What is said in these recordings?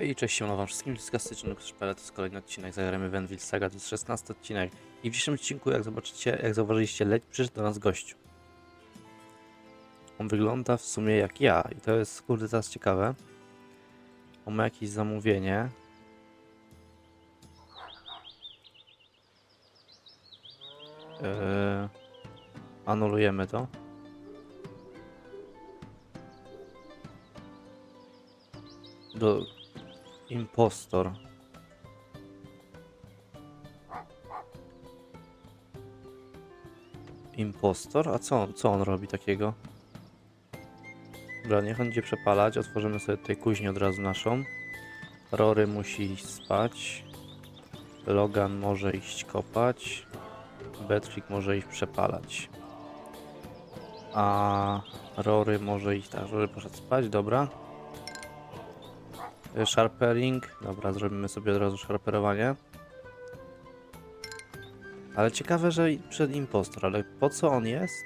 Hej, cześć, siemano wam wszystkim, Gastyczny Szpele, to jest kolejny odcinek, zagramy Benville Saga, to jest 16 odcinek. I w dzisiejszym odcinku, jak zobaczycie, jak zauważyliście, leć przyszedł do nas gościu. On wygląda w sumie jak ja i to jest, kurde, teraz ciekawe. On ma jakieś zamówienie. Eee, anulujemy to. Do, Impostor. Impostor? A co, on- co on robi takiego? Dobra, niech on idzie przepalać. Otworzymy sobie tutaj kuźnię od razu naszą. Rory musi iść spać. Logan może iść kopać. Betfik może iść przepalać. A Rory może iść... Tak, Rory poszedł spać, dobra. E, Sharpering. Dobra, zrobimy sobie od razu sharperowanie. Ale ciekawe, że przed impostor, ale po co on jest?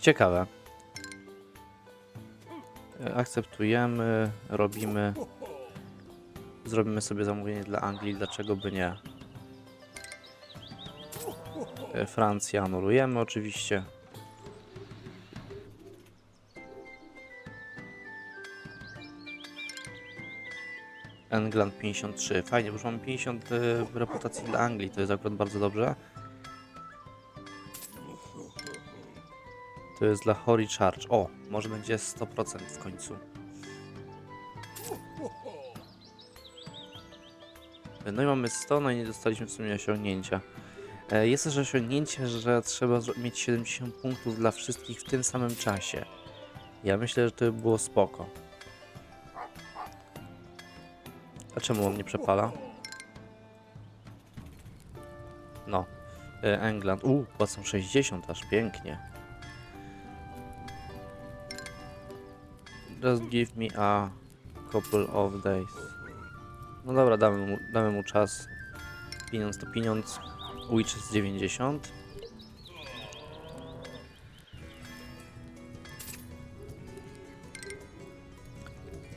Ciekawe. E, Akceptujemy, robimy. Zrobimy sobie zamówienie dla Anglii, dlaczego by nie? E, Francję anulujemy oczywiście. England 53. Fajnie, bo już mamy 50 y, reputacji dla Anglii, to jest akurat bardzo dobrze. To jest dla Hory Charge. O, może będzie 100% w końcu. No i mamy 100, no i nie dostaliśmy w sumie osiągnięcia. E, Jest też osiągnięcie, że trzeba mieć 70 punktów dla wszystkich w tym samym czasie. Ja myślę, że to by było spoko. Czemu on nie przepala? No. E, England. U, płacą 60, aż pięknie. Just give me a couple of days. No dobra, damy mu, damy mu czas. Pieniądz to pieniądz. Witch jest 90.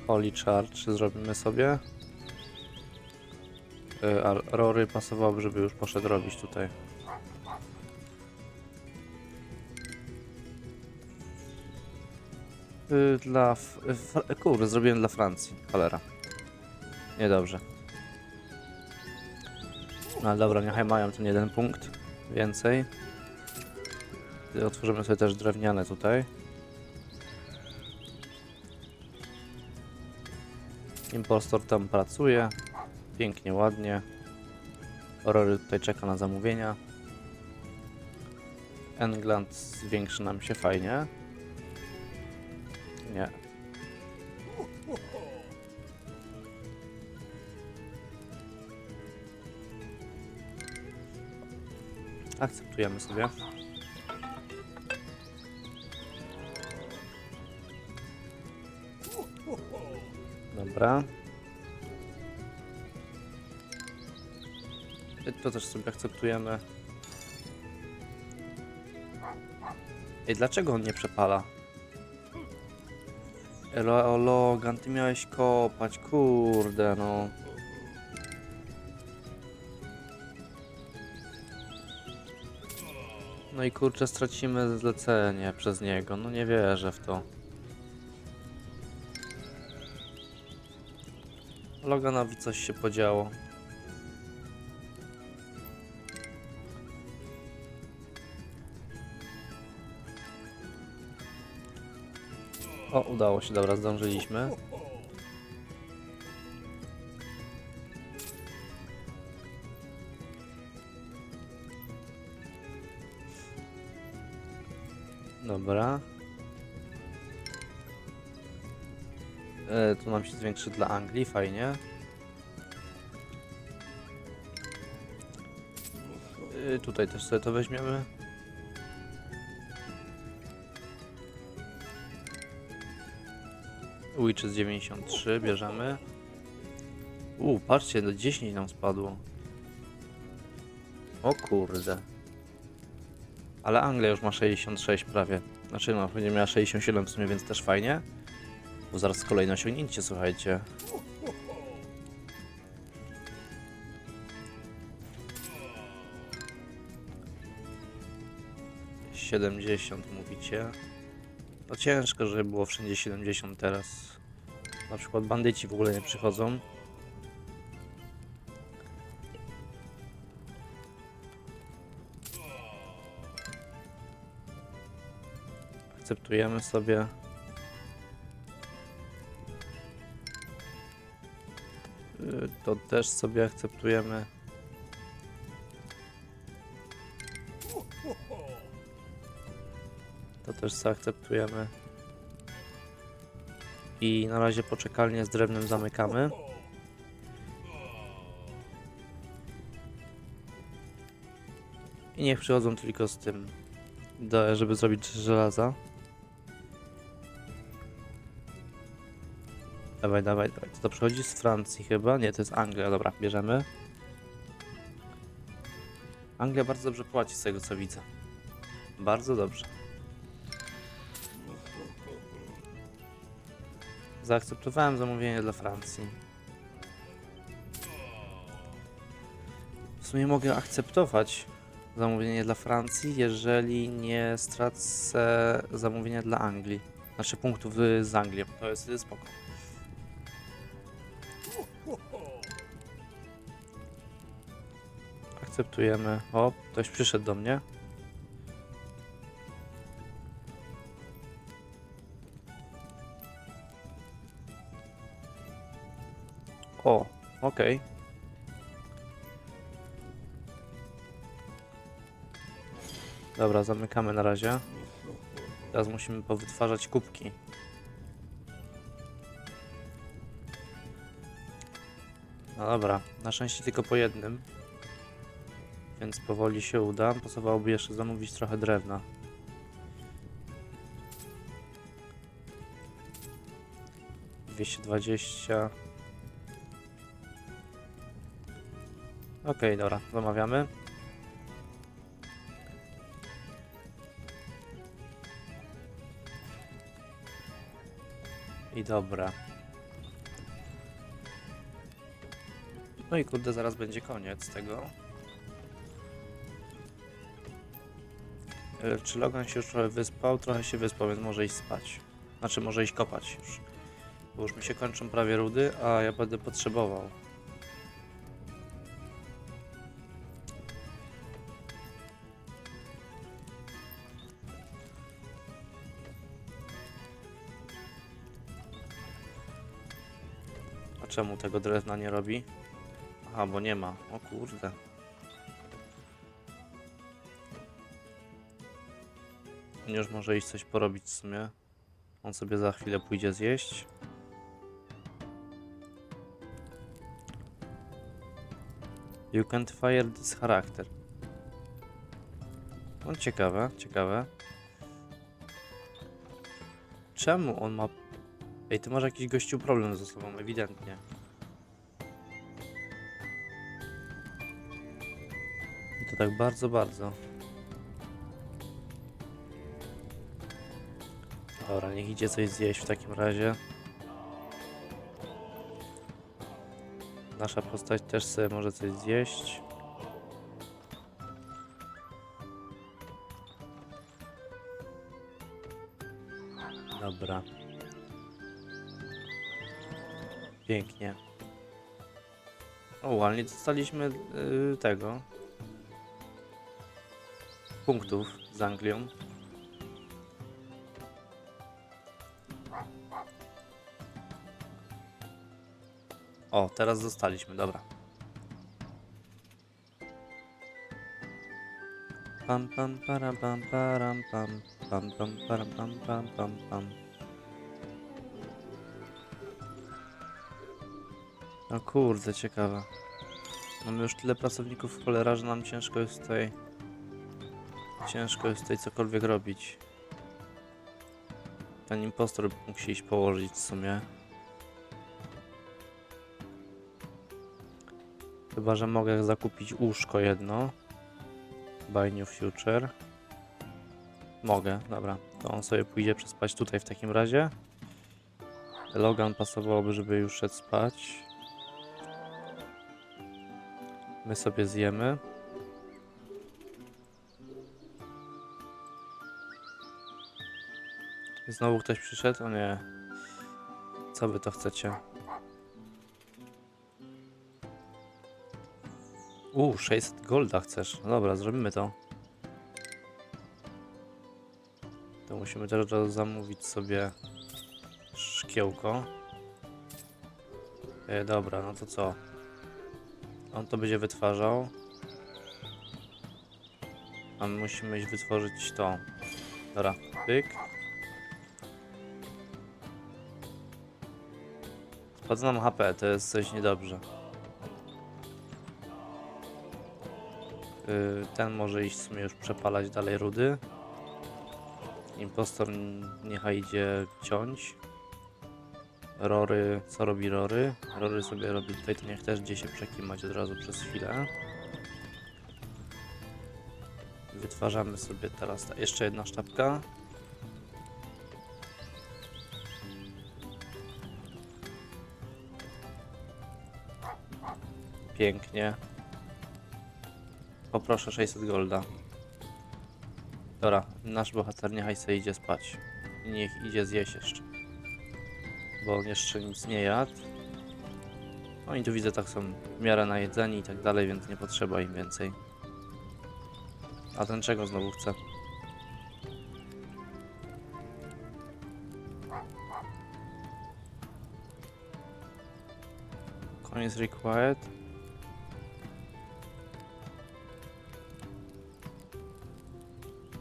Holy Charge zrobimy sobie. Y, A Rory pasowałoby, żeby już poszedł robić tutaj. Y, Dla... Kurde, zrobiłem dla Francji. Cholera. Niedobrze. No ale dobra, niechaj mają ten jeden punkt więcej. Otworzymy sobie też drewniane tutaj. Impostor tam pracuje. Pięknie, ładnie. Rory tutaj czeka na zamówienia. England zwiększy nam się fajnie. Nie. Akceptujemy sobie. Dobra. To też sobie akceptujemy. Ej, dlaczego on nie przepala? Elo, Logan, ty miałeś kopać, kurde no. No i kurczę, stracimy zlecenie przez niego, no nie wierzę w to. Loganowi coś się podziało. O, udało się, dobra, zdążyliśmy. Dobra. E, tu nam się zwiększy dla Anglii, fajnie. E, tutaj też sobie to weźmiemy. Witches 93 bierzemy. U, patrzcie, do 10 nam spadło. O kurde. Ale Anglia już ma 66 prawie. Znaczy no, będzie miała 67 w sumie, więc też fajnie. Bo zaraz kolejne osiągnięcie, słuchajcie. Siedemdziesiąt mówicie. To ciężko, żeby było wszędzie 70 teraz. Na przykład bandyci w ogóle nie przychodzą. Akceptujemy sobie. Y, To też sobie akceptujemy. Też zaakceptujemy. I na razie poczekalnię z drewnem zamykamy. I niech przychodzą tylko z tym, żeby zrobić żelaza. Dawaj, dawaj, dawaj. To, to przychodzi z Francji chyba? Nie, to jest Anglia. Dobra, bierzemy. Anglia bardzo dobrze płaci z tego co widzę. Bardzo dobrze. Zaakceptowałem zamówienie dla Francji. W sumie mogę akceptować zamówienie dla Francji, jeżeli nie stracę zamówienia dla Anglii. Znaczy punktów y, z Anglią. To jest spoko. Akceptujemy. O, ktoś przyszedł do mnie. O, okej. Dobra, zamykamy na razie. Teraz musimy powytwarzać kubki. No dobra, na szczęście tylko po jednym. Więc powoli się uda. Pasowałoby jeszcze zamówić trochę drewna. Dwieście dwadzieścia. Okej, dobra, zamawiamy. I dobra. No i kurde, zaraz będzie koniec tego. E, Czy Logan się już trochę wyspał? Trochę się wyspał, więc może iść spać. Znaczy, może iść kopać już. Bo już mi się kończą prawie rudy, a ja będę potrzebował. Czemu tego drewna nie robi? Aha, bo nie ma. O kurde. On już może iść coś porobić w sumie. On sobie za chwilę pójdzie zjeść. You can't fire this character. No ciekawe, ciekawe. Czemu on ma... Ej, ty masz jakiś gościu problem ze sobą, ewidentnie. I to tak bardzo, bardzo. Dobra, niech idzie coś zjeść w takim razie. Nasza postać też sobie może coś zjeść. Dobra. Pięknie. O, ładnie dostaliśmy yy, tego. Punktów z Anglią. O, teraz zostaliśmy, dobra. Pam pam param pam param pam pam pam param pam pam pam pam. No kurde, ciekawe. Mamy już tyle pracowników w cholera, że nam ciężko jest tutaj... Ciężko jest tutaj cokolwiek robić. Ten impostor mógł się iść położyć w sumie. Chyba, że mogę zakupić łóżko jedno. Buy new future. Mogę, dobra. To on sobie pójdzie przespać tutaj w takim razie. Logan pasowałoby, żeby już szedł spać. My sobie zjemy. Znowu ktoś przyszedł? O nie. Co wy to chcecie? Uuu, 600 golda chcesz. No dobra, zrobimy to. To musimy teraz zamówić sobie szkiełko. E, dobra, no to co? On to będzie wytwarzał. A my musimy iść wytworzyć to. Dobra, pyk. Spadł nam HP, to jest coś niedobrze. Yy, ten może iść w sumie już przepalać dalej rudy. Impostor niechaj idzie ciąć. Rory, co robi Rory? Rory sobie robi tutaj, to niech też gdzieś się przekimać od razu przez chwilę. Wytwarzamy sobie teraz ta, jeszcze jedna sztabka. Pięknie. Poproszę 600 golda. Dobra, nasz bohater niechaj sobie idzie spać. Niech idzie zjeść jeszcze. Bo on jeszcze nic nie jadł. Oni tu widzę tak są w miarę najedzeni i tak dalej, więc nie potrzeba im więcej. A ten czego znowu chce? Koniec required.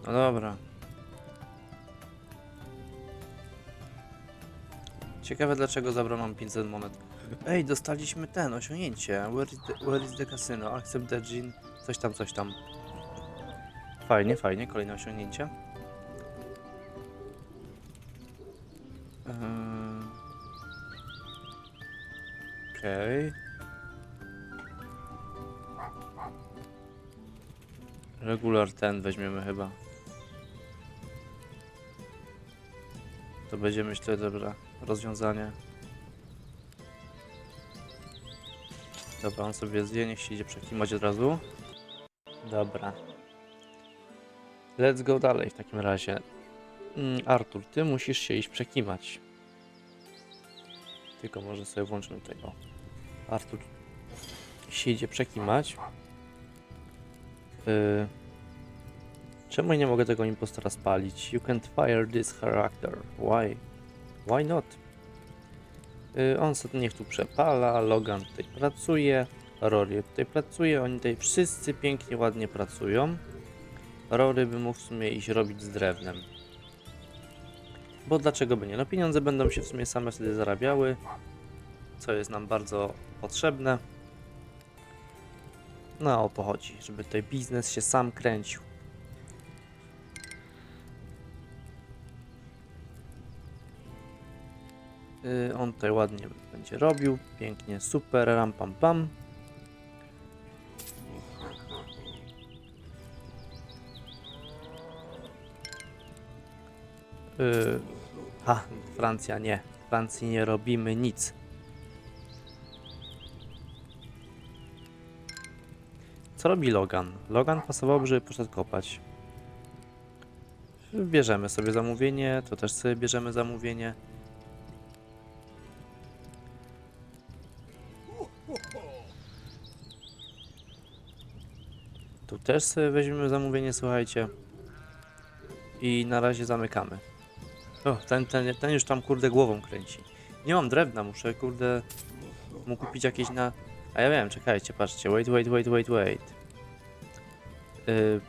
No dobra. Ciekawe dlaczego zabrał nam 500 monet. Ej, dostaliśmy ten, osiągnięcie. Where is the, where is the casino? Accept the gin. Coś tam, coś tam. Fajnie, fajnie, kolejne osiągnięcie. Ehm. Okej. Regular ten weźmiemy chyba. To będzie myślę dobre rozwiązanie. Dobra, on sobie zje, niech się idzie przekimać od razu. Dobra. Let's go dalej w takim razie. Mm, Artur, ty musisz się iść przekimać. Tylko może sobie włączymy tego. Artur się idzie przekimać. Yy. Czemu nie mogę tego impostora spalić? You can't fire this character. Why? Why not? Yy, on sobie niech tu przepala, Logan tutaj pracuje, Rory tutaj pracuje, oni tutaj wszyscy pięknie, ładnie pracują. Rory by mógł w sumie iść robić z drewnem. Bo dlaczego by nie? No pieniądze będą się w sumie same wtedy zarabiały, co jest nam bardzo potrzebne. No o to chodzi, żeby tutaj biznes się sam kręcił. On tutaj ładnie będzie robił, pięknie, super, ram pam pam. Yy, ha, Francja nie. Francji nie robimy nic. Co robi Logan? Logan pasowałoby, żeby poszedł kopać. Bierzemy sobie zamówienie, to też sobie bierzemy zamówienie. Też sobie weźmiemy zamówienie, słuchajcie. I na razie zamykamy. O, ten, ten, ten już tam kurde głową kręci. Nie mam drewna, muszę kurde mu kupić jakieś na... A ja wiem, czekajcie, patrzcie, wait, wait, wait, wait, wait. Yy...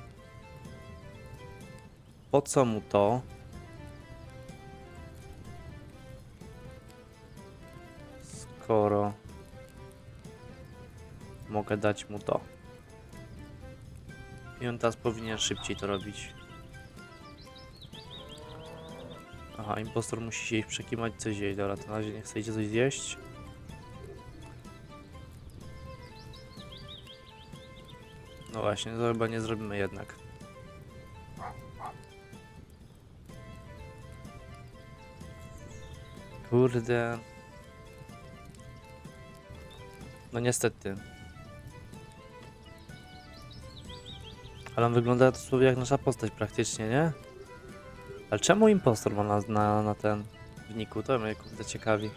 Po co mu to? Skoro mogę dać mu to. I teraz powinien szybciej to robić. Aha, impostor musi się iść przekimać coś zjeść. Dobra, to na razie nie chce idzie coś zjeść. No właśnie, to chyba nie zrobimy jednak. Kurde. No niestety. Ale on wygląda dosłownie jak nasza postać praktycznie, nie? Ale czemu impostor ma na, na, na ten w niku? To mnie kurde ciekawi.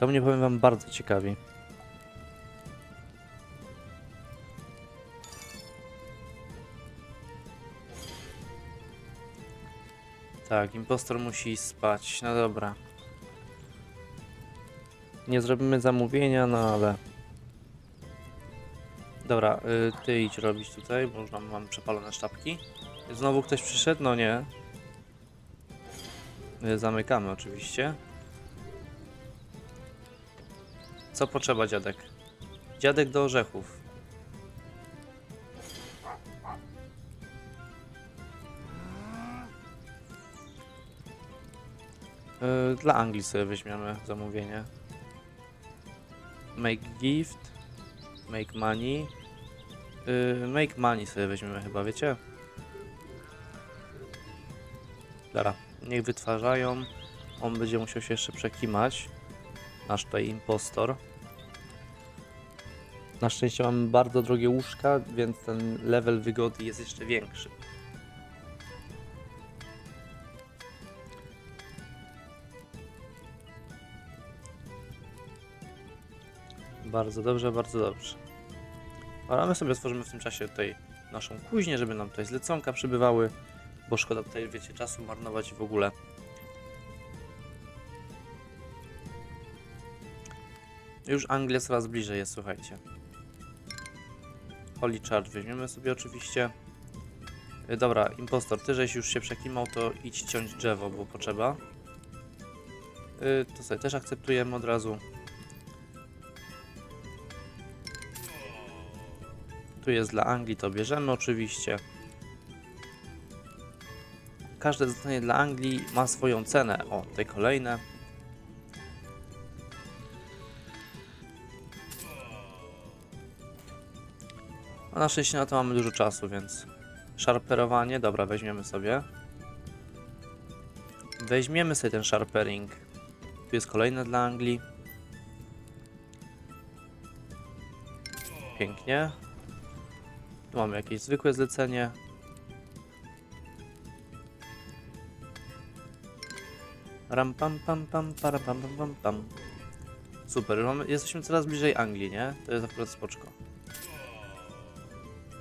To mnie powiem wam bardzo ciekawi. Tak, impostor musi spać. No dobra. Nie zrobimy zamówienia, no ale... Dobra, y, ty idź robić tutaj, bo już mam, mam przepalone sztabki. Znowu ktoś przyszedł? No nie. Y, zamykamy oczywiście. Co potrzeba dziadek? Dziadek do orzechów. Y, Dla Anglii sobie weźmiemy zamówienie. Make gift. Make money. Y, Make money sobie weźmiemy chyba, wiecie? Dobra, niech wytwarzają. On będzie musiał się jeszcze przekimać. Nasz tutaj impostor. Na szczęście mamy bardzo drogie łóżka, więc ten level wygody jest jeszcze większy. Bardzo dobrze, bardzo dobrze. Ale my sobie stworzymy w tym czasie tutaj naszą kuźnię, żeby nam tutaj zleconka przybywały, bo szkoda tutaj, wiecie, czasu marnować w ogóle. Już Anglia coraz bliżej jest, słuchajcie. Holy Charge weźmiemy sobie oczywiście. Y, Dobra, impostor, ty żeś już się przekimał, to idź ciąć drzewo, bo potrzeba. Y, To sobie też akceptujemy od razu. Tu jest dla Anglii, to bierzemy oczywiście. Każde zadanie dla Anglii ma swoją cenę. O, te kolejne. A na szczęście na to mamy dużo czasu, więc szarperowanie, dobra, weźmiemy sobie. Weźmiemy sobie ten sharpering. Tu jest kolejne dla Anglii. Pięknie. Mamy jakieś zwykłe zlecenie. Ram pam pam pam para pam pam pam pam. Super, mamy, jesteśmy coraz bliżej Anglii, nie? To jest akurat spoczko.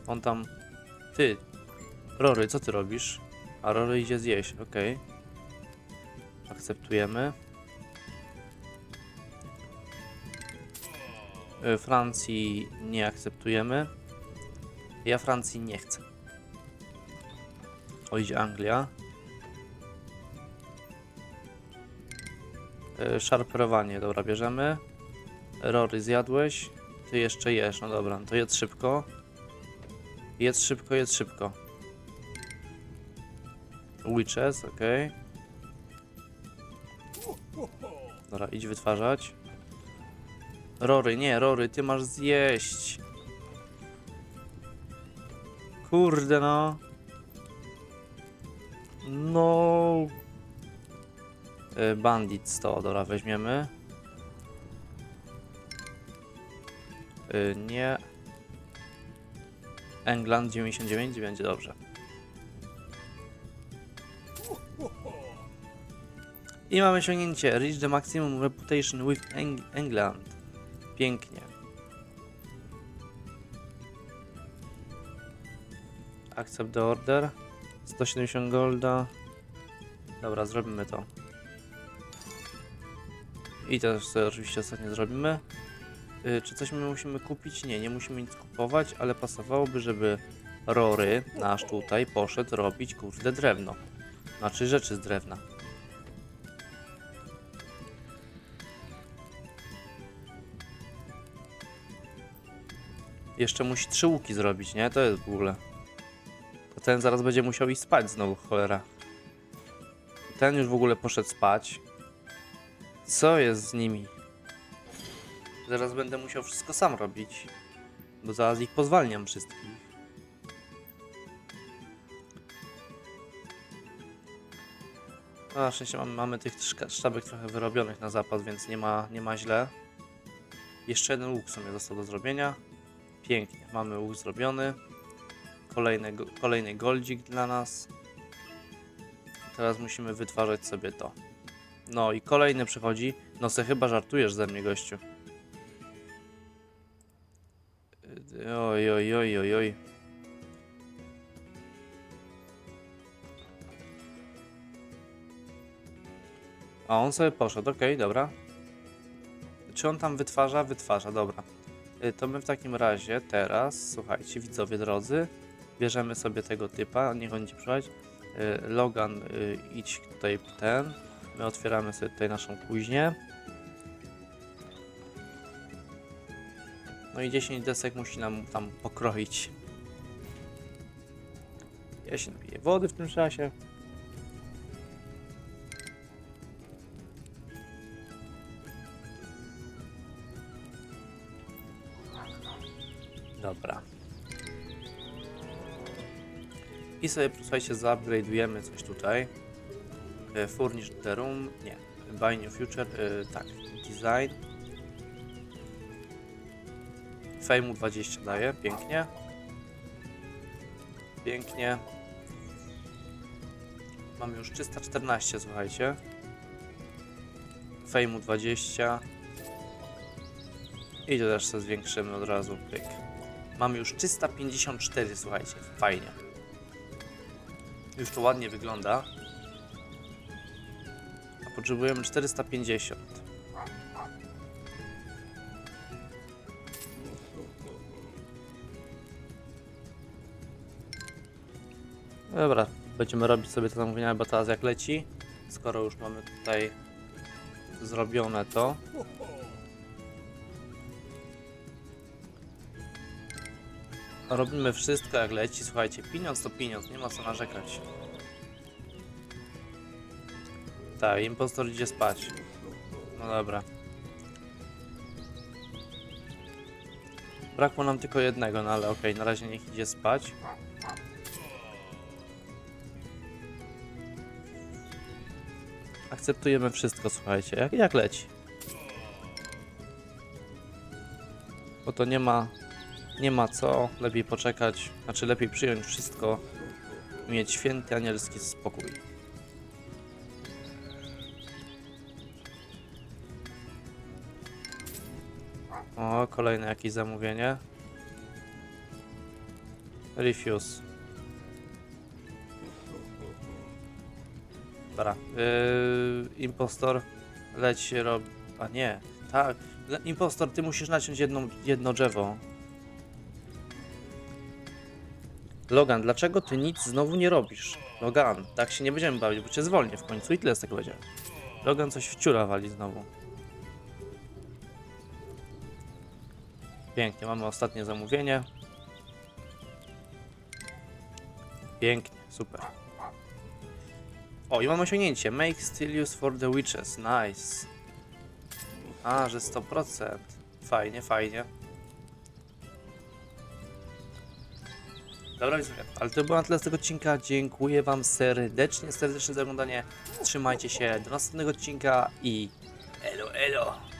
On tam... Ty! Rory, co ty robisz? A Rory idzie zjeść, okej. Akceptujemy. Y, Francji nie akceptujemy. Ja Francji nie chcę. O, idzie Anglia. E, Szarperowanie, dobra, bierzemy. Rory, zjadłeś? Ty jeszcze jesz, no dobra, to jedz szybko. Jedz szybko, jedz szybko. Witches, ok. Dobra, idź wytwarzać. Rory, nie, Rory, ty masz zjeść. Kurde no. No. Y, Bandit 100, dobra, weźmiemy. Y, Nie. England 99 będzie dobrze. I mamy osiągnięcie Reach the maximum reputation with Eng England. Pięknie. Accept the order. 170 golda. Dobra, zrobimy to. I też sobie oczywiście ostatnio zrobimy. Y, czy coś my musimy kupić? Nie, nie musimy nic kupować, ale pasowałoby, żeby Rory, nasz tutaj, poszedł robić kurde drewno. Znaczy rzeczy z drewna. Jeszcze musi trzy łuki zrobić, nie? To jest w ogóle. Ten zaraz będzie musiał iść spać znowu, cholera. Ten już w ogóle poszedł spać. Co jest z nimi? Zaraz będę musiał wszystko sam robić. Bo zaraz ich pozwalniam wszystkich. No, na szczęście mamy, mamy tych sztabek trochę wyrobionych na zapas, więc nie ma, nie ma źle. Jeszcze jeden łuk w sumie został do zrobienia. Pięknie, mamy łuk zrobiony. Kolejny, kolejny goldzik dla nas. Teraz musimy wytwarzać sobie to. No i kolejny przychodzi. No se chyba żartujesz ze mnie, gościu. Oj, oj, oj, oj, oj. A on sobie poszedł, okej, dobra. Czy on tam wytwarza? Wytwarza, dobra. Y, To my w takim razie teraz, słuchajcie, widzowie drodzy, bierzemy sobie tego typa, niech on będzie przychodzi. Y, Logan, y, idź tutaj ten. My otwieramy sobie tutaj naszą kuźnię. No i 10 desek musi nam tam pokroić. Ja się napiję wody w tym czasie. Dobra. I sobie, słuchajcie, zaupgrade'ujemy coś tutaj. E, Furnish the room, nie. Buy new future, e, tak. Design. Fejmu 20 daje, pięknie. Pięknie. Mamy już 314, słuchajcie. Fejmu 20. I to też sobie zwiększymy od razu. Pyk. Mamy już 354, słuchajcie. Fajnie. Już to ładnie wygląda. A potrzebujemy 450. Dobra, będziemy robić sobie te zamówienia, bo teraz jak leci, skoro już mamy tutaj zrobione to. Robimy wszystko jak leci, słuchajcie, pieniądz to pieniądz, nie ma co narzekać. Tak, impostor idzie spać. No dobra. Brakło nam tylko jednego, no ale okej, na razie niech idzie spać. Akceptujemy wszystko, słuchajcie, jak, jak leci. Bo to nie ma, nie ma co, lepiej poczekać, znaczy lepiej przyjąć wszystko, mieć święty anielski spokój. O, kolejne jakieś zamówienie. Refuse. Dobra. Yy, impostor leć rob... A nie. Tak. Impostor, ty musisz naciąć jedno, jedno drzewo. Logan, dlaczego ty nic znowu nie robisz? Logan, tak się nie będziemy bawić, bo cię zwolnię w końcu i tyle z tego będzie. Logan coś w ciura wali znowu. Pięknie, mamy ostatnie zamówienie. Pięknie, super. O, i mam osiągnięcie. Make still use for the witches. Nice. A, że 100%. Fajnie, fajnie. Dobra, widzowie, ale to było na tyle z tego odcinka. Dziękuję Wam serdecznie, serdecznie za oglądanie. Trzymajcie się do następnego odcinka i elo, elo.